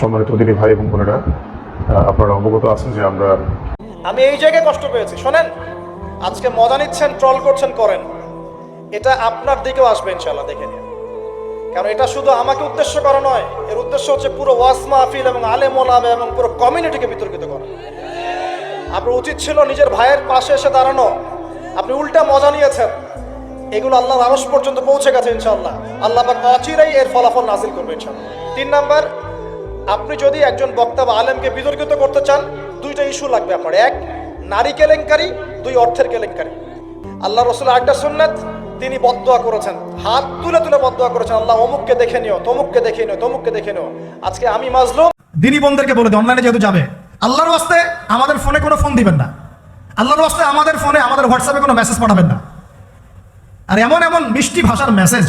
সম্মানিত দিনী ভাই এবং বোনেরা আপনারা অবগত আছেন যে আমরা আমি এই জায়গায় কষ্ট পেয়েছি। শোনেন, আজকে মজা নিচ্ছেন ট্রল করছেন, করেন। এটা আপনার দিকেও আসবে ইনশাল্লাহ দেখে নিন। কারণ এটা শুধু আমাকে উদ্দেশ্য করা নয়, এর উদ্দেশ্য হচ্ছে পুরো ওয়াস মাহফিল এবং আলেম ওলামা এবং পুরো কমিউনিটিকে বিতর্কিত করা। আপনার উচিত ছিল নিজের ভাইয়ের পাশে এসে দাঁড়ানো। আপনি উল্টা মজা নিয়েছেন। এগুলো আল্লাহর আরস পর্যন্ত পৌঁছে গেছে ইনশাল্লাহ আল্লাহ পাক অচিরেই এর ফলাফল নাজিল করবে ইনশাল্লাহ তিন নাম্বার আপনি যদি একজন বক্তা বা আলেমকে বিতর্কিত করতে চান, দুইটা ইস্যু লাগবে আপনার। এক, নারী কেলেঙ্কারি, দুই, অর্থের কেলেঙ্কারি। আল্লাহ রসুল আরেকটা সুন্নাত, তিনি বদদোয়া করেছেন। হাত তুলে তুলে বদদোয়া করেছেন। আল্লাহ অমুককে দেখে নিও, তমুককে দেখে নিও, তমুককে দেখে নিও। আজকে আমি মাজলুম। দিনী বোনদেরকে বলে দিই, অনলাইনে যেহেতু যাবে, আল্লাহর ওয়াস্তে আমাদের ফোনে কোনো ফোন দিবেন না। আল্লাহর ওয়াস্তে আমাদের ফোনে, আমাদের হোয়াটসঅ্যাপে কোনো মেসেজ পাঠাবেন না। আর এমন এমন মিষ্টি ভাষার মেসেজ,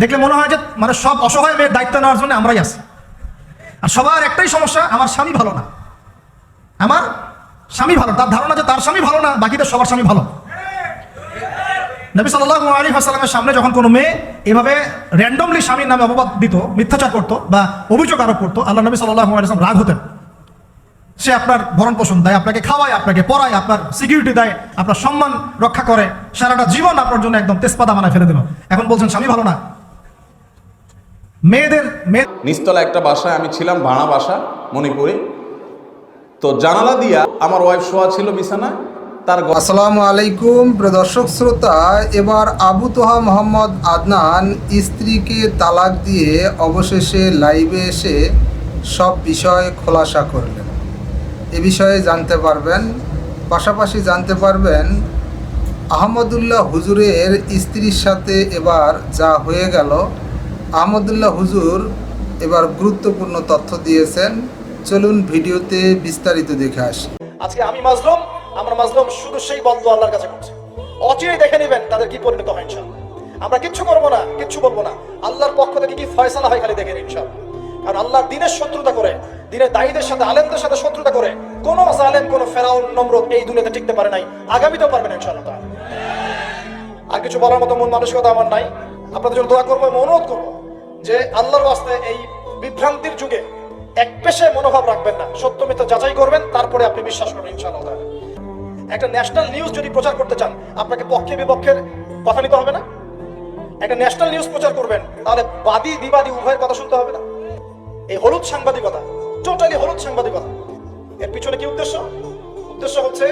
দেখলে মনে হয় যে মানে সব অসহায় মেয়ের দায়িত্ব নেওয়ার জন্য আমরাই আছি। আর সবার একটাই সমস্যা, আমার স্বামী ভালো না। আমার স্বামী ভালো তার ধারণা যে তার স্বামী ভালো না, বাকিদের সবার স্বামী ভালো। নবী সাল্লাহ আলী হাসালামের সামনে যখন কোনো মেয়ে এভাবে র্যান্ডমলি স্বামীর নামে অপবাদ দিত, মিথ্যাচার করতো বা অভিযোগ আরোপ করতো, আল্লাহ নবী সাল্লাহ আলিয়াম রাগ হতেন। সে আপনার ভরণ পোষণ দেয়, আপনাকে খাওয়ায়, আপনাকে পড়ায়, আপনার সিকিউরিটি দেয়, আপনার সম্মান রক্ষা করে, সারাটা জীবন আপনার জন্য একদম তেজপাতা বানায় ফেলে দিল। এখন বলছেন, স্বামী ভালো না। মেয়েদের মেয়ে নিচতলা একটা বাসায় আমি ছিলাম ভাড়া বাসা মণিপুরে। তো জানালা দিয়া আমার ওয়াইফ শোয়া ছিল বিছানায় তার আসসালামু আলাইকুম প্রিয় দর্শক শ্রোতা এবার আবু তোহা মোহাম্মদ আদনান স্ত্রীকে তালাক দিয়ে অবশেষে লাইভে এসে সব বিষয় খোলাসা করলেন। এ বিষয়ে জানতে পারবেন পাশাপাশি জানতে পারবেন আহমদুল্লাহ হুজুরের স্ত্রীর সাথে এবার যা হয়ে গেল আহমদুল্লাহ হুজুর এবার গুরুত্বপূর্ণ তথ্য দিয়েছেন। চলুন ভিডিওতে বিস্তারিত দেখে আসি। আজকে আমি মাজলুম, আমরা মাজলুম শুধু সেই বন্ধ আল্লাহর কাছে করছে। অচিরেই দেখে নেবেন তাদের কি পরিণত হয় ইনশাল্লাহ আমরা কিচ্ছু করব না, কিচ্ছু বলব না। আল্লাহর পক্ষ থেকে কি ফয়সালা হয় খালি দেখে নিন ইনশাল্লাহ কারণ আল্লাহর দিনের শত্রুতা করে, দিনের দায়ীদের সাথে, আলেমদের সাথে শত্রুতা করে, কোন জালেম, কোন ফেরাউন নম্রত এই দুনিয়াতে টিকতে পারে নাই, আগামীতেও পারবে না ইনশাল্লাহ তাআলা। আর কিছু বলার মতো মন মানসিকতা আমার নাই। আপনাদের জন্য দোয়া করব এবং অনুরোধ করব। যে আল্লাহর ওয়াস্তে এই বিভ্রান্তির যুগে এক পেশে মনোভাব রাখবেন না। সত্য মিথ্যা যাচাই করবেন, তারপরে আপনি বিশ্বাস করবেন, ইনশাআল্লাহ। একটা ন্যাশনাল নিউজ যদি প্রচার করতে চান, আপনাকে পক্ষে বিপক্ষের কথা নিতে হবে না? একটা ন্যাশনাল নিউজ প্রচার করবেন, তাহলে বাদী বিবাদী উভয়ের কথা শুনতে হবে না? এই হলুদ সাংবাদিকতা, টোটালি হলুদ সাংবাদিকতা, এর পিছনে কি উদ্দেশ্য? উদ্দেশ্য হচ্ছে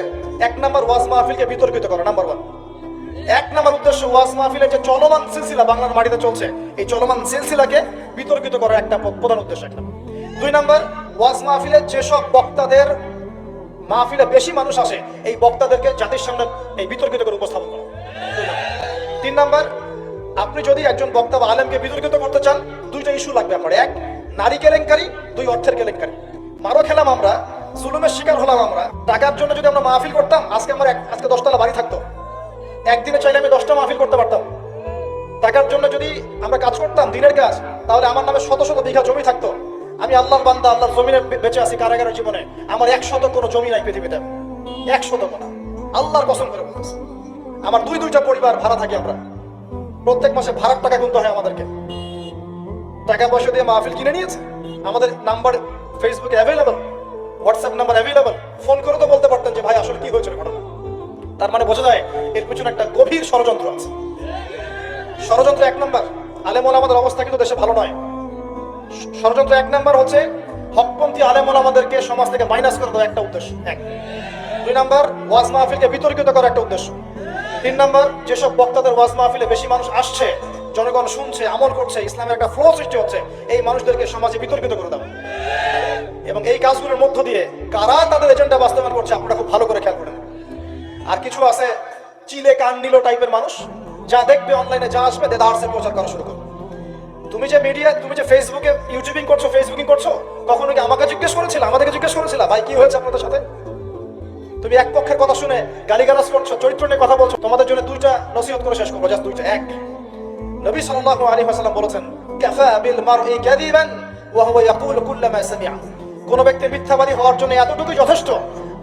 এক নাম্বার ওয়াজ মাহফিলকে বিতর্কিত করা নাম্বার ওয়ান এক নাম্বার উদ্দেশ্য ওয়াজ মাহফিলের যে চলমান সিলসিলা বাংলার মাটিতে চলছে, এই চলমান সিলসিলাকে বিতর্কিত করার একটা প্রধান উদ্দেশ্য একটা দুই নাম্বার, ওয়াজ মাহফিলের যেসব বক্তাদের মাহফিলে বেশি মানুষ আসে, এই বক্তাদেরকে জাতির সামনে এই বিতর্কিত করে উপস্থাপন করা। তিন নাম্বার, আপনি যদি একজন বক্তা বা আলেমকে বিতর্কিত করতে চান, দুইটা ইস্যু লাগবে আপনার। এক, নারী কেলেঙ্কারি, দুই, অর্থের কেলেঙ্কারি। মারো খেলাম আমরা, জুলুমের শিকার হলাম আমরা, টাকার জন্য যদি আমরা মাহফিল করতাম, আজকে আমার আজকে দশতলা বাড়ি থাকতো। একদিনে চাইলে আমি দশটা মাহফিল করতে পারতাম। টাকার জন্য যদি আমরা কাজ করতাম, দিনের কাজ, তাহলে আমার নামে শত শত বিঘা জমি থাকতো। আমি আল্লাহর বান্দা, আল্লাহর জমিনে বেঁচে আছি কারাগারের জীবনে। আমার এক শত কোনো জমি নাই পৃথিবীতে। এক শত না আল্লাহর কসম করে আমার দুই দুইটা পরিবার ভাড়া থাকি আমরা। প্রত্যেক মাসে ভাড়ার টাকা গুনতে হয় আমাদেরকে। টাকা পয়সা দিয়ে মাহফিল কিনে নিয়েছে। আমাদের নাম্বার ফেসবুকে available WhatsApp number available phone করে তো বলতে পারতেন যে, ভাই, আসলে কি হয়েছিল ঘটনা? তার মানে বোঝা যায় এর পিছনে একটা গভীর ষড়যন্ত্র আছে। ষড়যন্ত্র এক নম্বর। আলেমন আমাদের অবস্থা কিন্তু দেশে ভালো নয়। ষড়যন্ত্র এক নম্বর হচ্ছে হকপন্থী আলেমন আমাদেরকে সমাজ থেকে মাইনাস করে দেওয়া একটা উদ্দেশ্য। এক। দুই নাম্বার, ওয়াজ মাহফিলকে বিতর্কিত করা একটা উদ্দেশ্য। তিন নম্বর, যেসব বক্তাদের ওয়াজ মাহফিলে বেশি মানুষ আসছে, জনগণ শুনছে, আমল করছে, ইসলামের একটা ফ্লো সৃষ্টি হচ্ছে, এই মানুষদেরকে সমাজে বিতর্কিত করে দেওয়া। এবং এই কাজগুলোর মধ্য দিয়ে কারা তাদের এজেন্ডা বাস্তবায়ন করছে, আপনারা খুব ভালো করে খেয়াল করেন আর কিছু আছে চিলে কান নিল টাইপের মানুষ, যা দেখবে অনলাইনে যা আসবে দেদারসে প্রচার করা শুরু করবে। তুমি যে মিডিয়া তুমি যে ফেসবুকে ইউটিউবিং করছ ফেসবুকিং করছ, কখনো কি আমাকে জিজ্ঞেস করেছিল? আমাদেরকে জিজ্ঞেস করেছিল? ভাই, কি হয়েছে আপনাদের সাথে? তুমি এক পক্ষের কথা শুনে গালিগালাজ করছ, চরিত্র নিয়ে কথা বলছো, তোমাদের জন্য দুইটা নসিহত করে শেষ করব জাস্ট দুইটা। এক, নবী সাল্লাল্লাহু আলাইহি ওয়াসাল্লাম বলেছেন, কাফা বিল মারই কাযিবান ওয়া হুয়া ইয়াকুলু কুল্লামা সামি'a কোন ব্যক্তি মিথ্যাবাদী হওয়ার জন্য এতটুকুই যথেষ্ট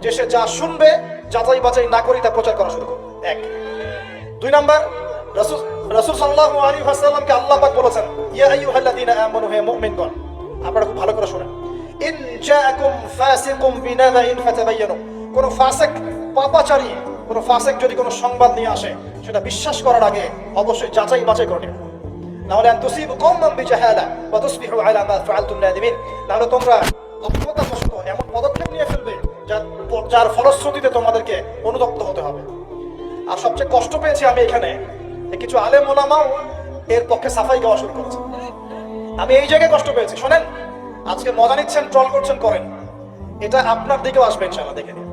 যে সে যা শুনবে যাচাই বাছাই না করে তা প্রচার করা শুরু করবে এক। দুই নাম্বার, রাসূল সাল্লাল্লাহু আলাইহি ওয়াসাল্লামকে আল্লাহ পাক বলেছেন, ইয়া আইয়ুহাল্লাযীনা আমানু, হে মুমিনগণ, আপনারা খুব ভালো করে শুনেন। ইন জাআকুম ফাসিকুম বিনাবাইন ফাতাবায়ানু কোন ফাসিক পাপাচারী, কোন ফাসিক যদি কোনো সংবাদ নিয়ে আসে, সেটা বিশ্বাস করার আগে অবশ্যই যাচাই বাছাই করে নাহলে আন তুসিবু কওমান বিজাহালা ওয়া তুসবিহু আলা মা ফাআলতুম নাদিমিন। নাহলে তোমরা অজ্ঞতাবশত এমন পদক্ষেপ নিয়ে ফেলবে যার ফলশ্রুতিতে তোমাদেরকে অনুতপ্ত হতে হবে। আর সবচেয়ে কষ্ট পেয়েছি আমি এখানে কিছু আলে ওলামাও এর পক্ষে সাফাই গাওয়া শুরু করেছে। আমি এই জায়গায় কষ্ট পেয়েছি, শোনেন? আজকে মজা নিচ্ছেন ট্রল করছেন, করেন। এটা আপনার দিকেও আসবে ইনশাআল্লাহ, দেখে নিন।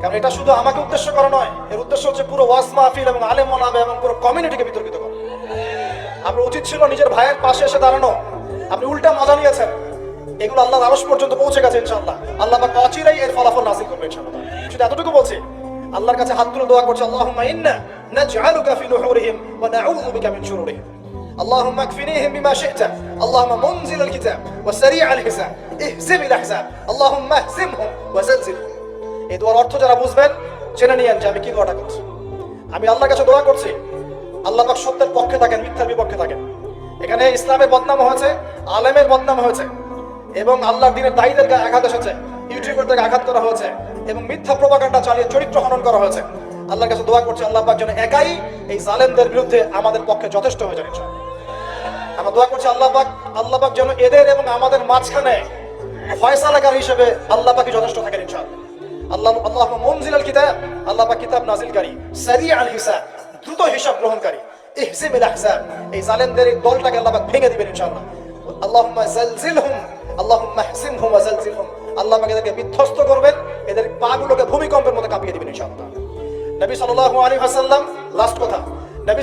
কারণ এটা শুধু আমাকে উদ্দেশ্য করা নয়, এর উদ্দেশ্য হচ্ছে পুরো ওয়াজ মাহফিল এবং আলেম ওলামা এবং পুরো কমিউনিটিকে বিতর্কিত করা। আপনার উচিত ছিল নিজের ভাইয়ের পাশে এসে দাঁড়ানো। আপনি উল্টা মজা নিয়েছেন। এগুলো আল্লাহ আরশ পর্যন্ত পৌঁছে গেছে ইনশাআল্লাহ আল্লাহ পাক অচিরেই এর ফলাফল নাসিল করবে ইনশাআল্লাহ শুধু এতটুকু বলছি আল্লাহর কাছে হাত তুলে দোয়া করছে আল্লাহুম্মা ইন্না নাজআলুকা ফি নুহুরিহিম ওয়া নাউযু বিকা মিন শুরুরিহিম اللهم اكفنيهم بما شئت اللهم منزل الكتاب وسريع الحساب اهزم الاحزاب اللهم اهزمهم وزلزلهم এই দোয়ার অর্থ যারা বুঝবেন জেনে নিয়েন যে আমি কি দোয়াটা করছি আমি আল্লাহর কাছে দোয়া করছি আল্লাহ পাক সত্যের পক্ষে থাকেন মিথ্যার বিপক্ষে থাকেন এখানে ইসলামের বদনাম হয়েছে আলেমের বদনাম হয়েছে এবং আল্লাহর দিনের দায়ীদের গায়ে আঘাত এসেছে। ইউটিউবারদেরকে আঘাত করা হয়েছে এবং মিথ্যা প্রপাগান্ডা চালিয়ে চরিত্র হনন করা হয়েছে। আল্লাহর কাছে দোয়া করছে, আল্লাহ পাক যেন একাই এই জালেমদের বিরুদ্ধে আমাদের পক্ষে যথেষ্ট হয়ে যান আমরা দোয়া করছি, আল্লাহ পাক আল্লাহ পাক যেন এদের এবং আমাদের মাঝখানে ফয়সালাকার হিসেবে আল্লাহ পাকই যথেষ্ট থাকেন ইনশাআল্লাহ। আল্লাহ আল্লাহ মুনজিল আল কিতাব, আল্লাহ পাক কিতাব নাজিলকারী সারি আল হিসাব, দ্রুত হিসাব গ্রহণকারী ইহজিম আল আহজাব, এই জালেমদের এই দলটাকে আল্লাহ পাক ভেঙে দিবেন ইনশাআল্লাহ। আল্লাহুম্মা জালজিলহুম আল্লাহ এদেরকে বিধ্বস্ত করবেন, এদের ভূমিকম্পের মতো কাঁপিয়ে লাস্ট কথা, নবী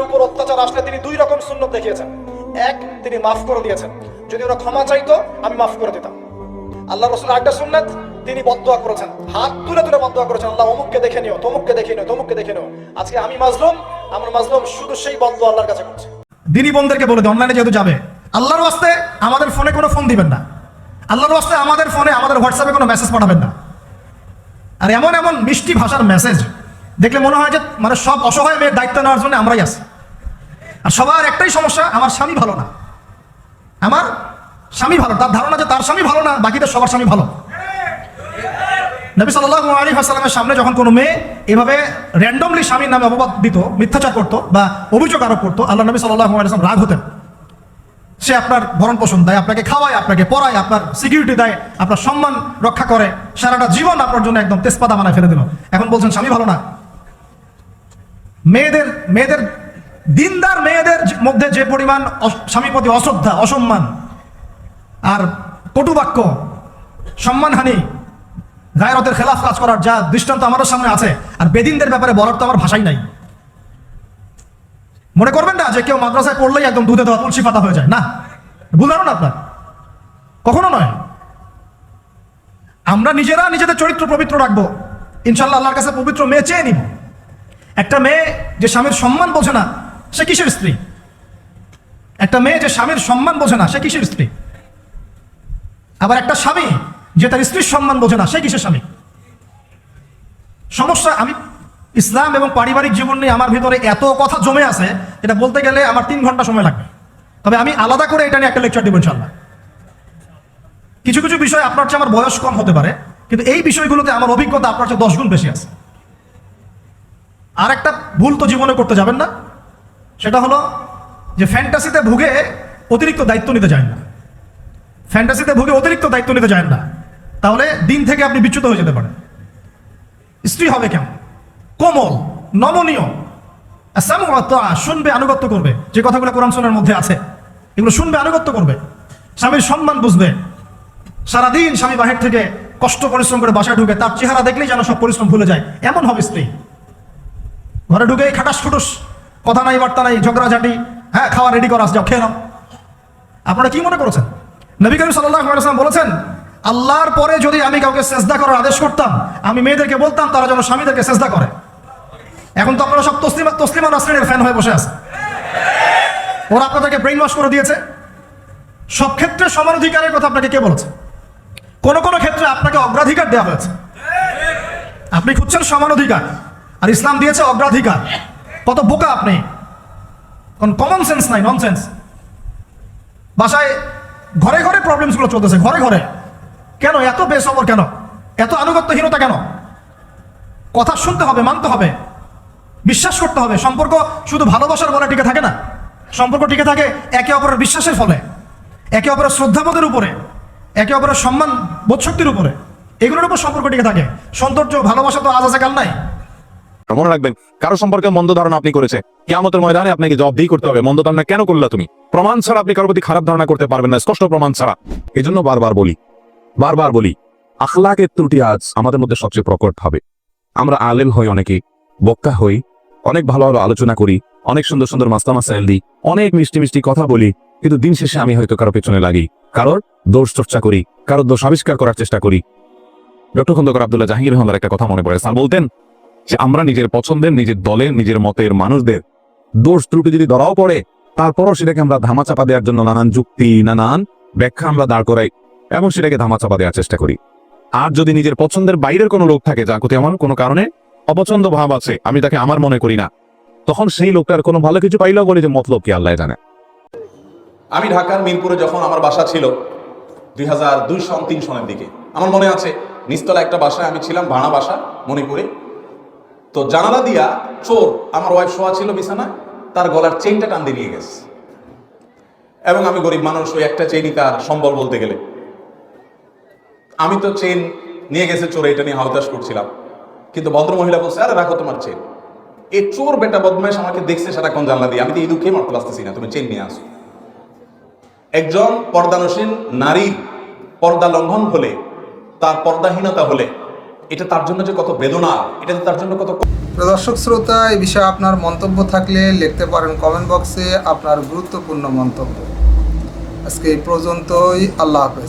উপর অত্যাচার আসলে তিনি দুই রকম সুন্নত দেখিয়েছেন। এক, তিনি মাফ করে দিয়েছেন। যদি ওরা ক্ষমা চাইতো, আমি মাফ করে দিতাম। আল্লাহ রসুল আরেকটা সুন্নাত, তিনি বদদোয়া করেছেন। হাত তুলে তুলে বদদোয়া করেছেন। আল্লাহ অমুককে দেখে নিও, তমুককে দেখে নিও, তমুককে দেখে নিও। আজকে আমি মাজলুম, আমার মাজলুম শুধু সেই বদদোয়া আল্লাহর কাছে করছে। দিনী বোনদেরকে বলে দেয় অনলাইনে যেহেতু যাবে। আল্লাহর ওয়াস্তে আমাদের ফোনে কোনো ফোন দিবেন না। আল্লাহর ওয়াস্তে আমাদের ফোনে, আমাদের হোয়াটসঅ্যাপে কোনো মেসেজ পাঠাবেন না। আর এমন এমন মিষ্টি ভাষার মেসেজ দেখলে মনে হয় যে মানে সব অসহায় মেয়ের দায়িত্ব নেওয়ার জন্য আমরাই আছি। আর সবার একটাই সমস্যা, আমার স্বামী ভালো না। আমার স্বামী ভালো, তার ধারণা যে তার স্বামী ভালো না, বাকিদের সবার স্বামী ভালো। নবী সাল্লাহ হাসালামের সামনে যখন কোনো মেয়ে এভাবে র্যান্ডমলি স্বামীর নামে অপবাদ দিত, মিথ্যাচার করতো বা অভিযোগ আরোপ করতো, আল্লাহ নবী সাল্লাহ রাগ হতেন। সে আপনার ভরণ পোষণ দেয়, আপনাকে খাওয়ায়, আপনাকে পড়ায়, আপনার সিকিউরিটি দেয়, আপনার সম্মান রক্ষা করে, সারাটা জীবন আপনার জন্য একদম তেজপাতা বানায় ফেলে দিল। এখন বলছেন, স্বামী, ভালো না। মেয়েদের মেয়েদের, দিনদার মেয়েদের মধ্যে যে পরিমাণ স্বামীর প্রতি অশ্রদ্ধা, অসম্মান, আর কটু বাক্য, সম্মানহানি গায়রতের খেলাফ কাজ করার যা দৃষ্টান্ত আমাদের সামনে আছে, আর বেদিনদের ব্যাপারে বলার তো আমার ভাষাই নাই। মনে করবেন না যে কেউ মাদ্রাসায় পড়লেই একদম দুধে দেওয়া তুলসী পাতা হয়ে যায়? না। ভুল ধারণা আপনার। কখনো নয়। আমরা নিজেরা নিজেদের চরিত্র পবিত্র রাখব। ইনশাল্লাহ আল্লাহর কাছে পবিত্র মেয়ে চেয়ে নিব। একটা মেয়ে যে স্বামীর সম্মান বোঝে না, সে কিসের স্ত্রী? একটা মেয়ে যে স্বামীর সম্মান বোঝে না, সে কিসের স্ত্রী? আবার একটা স্বামী যে তার স্ত্রীর সম্মান বোঝে না, সে কিসের স্বামী? সমস্যা আমি ইসলাম এবং পারিবারিক জীবন নিয়ে আমার ভিতরে এত কথা জমে আছে, এটা বলতে গেলে আমার তিন ঘণ্টা সময় লাগবে। তবে আমি আলাদা করে এটা নিয়ে একটা লেকচার দেবো ইনশাল্লাহ কিছু কিছু বিষয় আপনার চেয়ে আমার বয়স কম হতে পারে, কিন্তু এই বিষয়গুলোতে আমার অভিজ্ঞতা আপনার চেয়ে দশ গুণ বেশি আছে। আর একটা ভুল তো জীবনে করতে যাবেন না, সেটা হলো যে ফ্যান্টাসিতে ভুগে অতিরিক্ত দায়িত্ব নিতে যায় না। ফ্যান্টাসিতে ভুগে অতিরিক্ত দায়িত্ব নিতে যায় না। তাহলে দিন থেকে আপনি বিচ্যুত হয়ে যেতে পারেন। স্ত্রী হবে কেমন? কোমল, নমনীয়। শুনবে, আনুগত্য করবে। যে কথাগুলো কোরআন শোনার মধ্যে আছে, এগুলো শুনবে, আনুগত্য করবে। স্বামীর সম্মান বুঝবে। সারাদিন স্বামী বাহির থেকে কষ্ট, পরিশ্রম করে বাসায় ঢুকে তার চেহারা দেখলেই যেন সব পরিশ্রম ভুলে যায়। এমন হবে স্ত্রী। ঘরে ঢুকে খাটাস খুটুস, কথা নাই, বার্তা নাই ঝগড়াঝাটি হ্যাঁ খাওয়া রেডি করা যাও, খেয়ে নাও। আপনারা কি মনে করেছেন? নবী করিম সাল্লাম বলেছেন, আল্লাহর পরে যদি আমি কাউকে সেজদা করার আদেশ করতাম, আমি মেয়েদেরকে বলতাম, তারা যেন স্বামীদেরকে সেজদা করে। এখন তো আপনারা সব তসলিমা তসলিমা নাসরিনের ফ্যান হয়ে বসে আছে ওরা আপনাদেরকে ব্রেইন ওয়াশ করে দিয়েছে। সব ক্ষেত্রে সমান অধিকারের কথা আপনাকে কে বলেছে? কোন কোন ক্ষেত্রে আপনাকে অগ্রাধিকার দেওয়া হয়েছে। আপনি খুঁজছেন সমান অধিকার, আর ইসলাম দিয়েছে অগ্রাধিকার। কত বোকা আপনি। কোন কমন সেন্স নাই নন সেন্স বাসায় ঘরে ঘরে প্রবলেমসগুলো চলতেছে, ঘরে ঘরে। কেন? এত বেসবর কেন? এত আনুগত্যহীনতা কেন? কথা শুনতে হবে, মানতে হবে। বিশ্বাস করতে হবে। সম্পর্ক শুধু ভালোবাসার বলে টিকে থাকে না। সম্পর্ক টিকে থাকে একে অপরের বিশ্বাসের ফলে, একে অপরের শ্রদ্ধাবোধের উপরে, একে অপরের সম্মান বোধশক্তির উপরে। এগুলোর উপর সম্পর্ক টিকে থাকে। সৌন্দর্য, ভালোবাসা তো আজ আছে, কাল নাই। মনে রাখবেন, কারও সম্পর্কে মন্দ ধারণা আপনি করেছে। কেয়ামতের ময়দানে আপনাকে জবাবদিহি করতে হবে, মন্দ ধারণা কেন করলা তুমি? প্রমাণ ছাড়া আপনি কারোর প্রতি খারাপ ধারণা করতে পারবেন না, স্পষ্ট প্রমাণ ছাড়া। এই জন্য বারবার বলি বারবার বলি, আখলাকের ত্রুটি আজ আমাদের মধ্যে সবচেয়ে প্রকট হবে। আমরা আলেম হই অনেকে বক্তা হই। অনেক ভালো ভালো আলোচনা করি, অনেক সুন্দর সুন্দর মাস্তা মাসাইল দিই অনেক মিষ্টি মিষ্টি কথা বলি, কিন্তু দিন শেষে আমি হয়তো কারও পেছনে লাগি, কারোর দোষ চর্চা করি, কারোর দোষ আবিষ্কার করার চেষ্টা করি। ডক্টর খন্দকার আব্দুল্লাহ জাহাঙ্গীর রহমানের একটা কথা মনে পড়ে। স্যার বলতেন যে আমরা নিজের পছন্দের, নিজের দলের, নিজের মতের মানুষদের দোষ ত্রুটি যদি ধরাও পড়ে, তারপরও সেটাকে আমরা ধামাচাপা দেওয়ার জন্য নানান যুক্তি, নানান ব্যাখ্যা আমরা দাঁড় করাই, এবং সেটাকে ধামাচাপা দেওয়ার চেষ্টা করি। আর যদি নিজের পছন্দের বাইরের কোনো লোক থাকে যার প্রতি আমার কোনো কারণে অপছন্দ ভাব আছে, আমি তাকে আমার মনে করি না। তখন সেই লোকটার কোনো ভালো কিছু পাইলেও বলি যে মতলব কি আল্লাহ জানে। আমি ঢাকার মিরপুরে যখন আমার বাসা ছিল, দুই হাজার দুই সন তিন সনের দিকে, আমার মনে আছে নিস্তলা একটা বাসায় আমি ছিলাম, ভাড়া বাসা, মণিপুরে। তো জানালা দিয়া চোর, আমার ওয়াইফ শোয়া ছিল বিছানায়, তার গলার চেইনটা টান দিয়ে গেছে। এবং আমি গরিব মানুষ ওই একটা চেইনই তার সম্বল বলতে গেলে। আমি তো চেইন নিয়ে গেছে, চোর এটা নিয়ে হাউতাস করছিলাম। কিন্তু ভদ্র মহিলা বলছে, আরে রাখো তোমার চেন এই চোর বেটা বদমাইশ আমাকে দেখছে সারাক্ষণ জানলা দিয়ে। আমি তো এই দুঃখে মারতে আসতেছি না, তুমি চেন নিয়ে আসো। একজন পর্দানসীন নারীর পর্দা লঙ্ঘন হলে, তার পর্দাহীনতা হলে, এটা তার জন্য যে কত বেদনা, এটা তার জন্য কত দর্শক, শ্রোতা, এই বিষয়ে আপনার মন্তব্য থাকলে লিখতে পারেন কমেন্ট বক্সে আপনার গুরুত্বপূর্ণ মন্তব্য। আজকে এই পর্যন্তই, আল্লাহ হাফেজ।